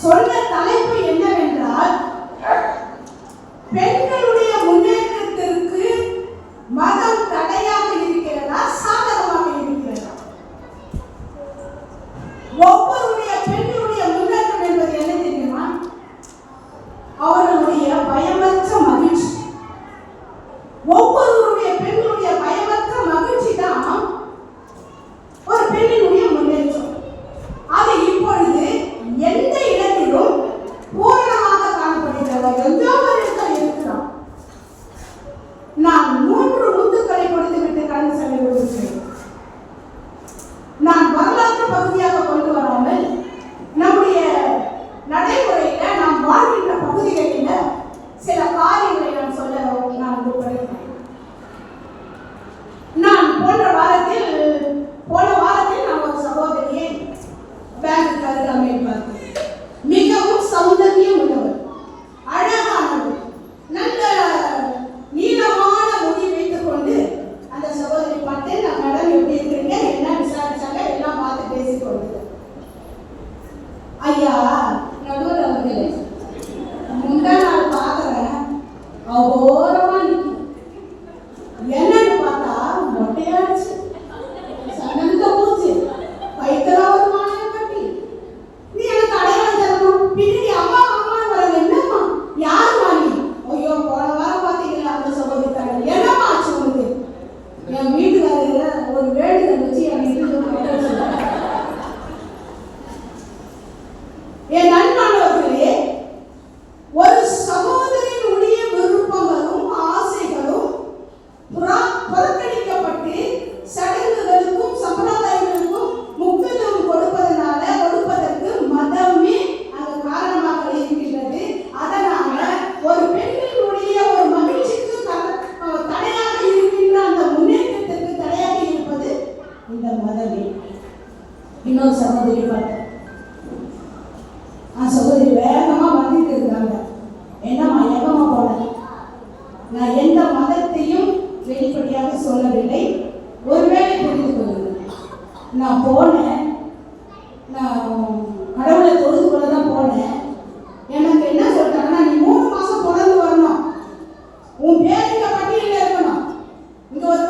சொன்ன தலைப்பு என்னவென்றால் பெண்களுடைய முன்னேற்றத்திற்கு மதம் தடையாக இருக்கிறதா சாதகமாக இருக்கிறதா? ஒவ்வொருடைய பெண்களுடைய முன்னேற்றம் என்பது என்ன தெரியுமா? அவர்களுடைய பயமற்ற மகிழ்ச்சி. ஒவ்வொரு ನನ್ನ இன்னொரு சகோதரி பார்த்தேன் ஆ சகோதரி வேகமாக வந்துட்டு இருக்காங்க என்னம்மா எங்கம்மா போனேன் நான் எந்த மதத்தையும் வெளிப்படையாக சொல்லவில்லை ஒருவேளை புரிந்து கொள்ளுங்கள் நான் போனேன் நான் கடவுளை தொழுது கொள்ள தான் போனேன் எனக்கு என்ன சொல்றாங்கன்னா நீ மூணு மாசம் தொடர்ந்து வரணும் உன் பேர் இங்க பட்டியலில் இருக்கணும் இங்க ஒரு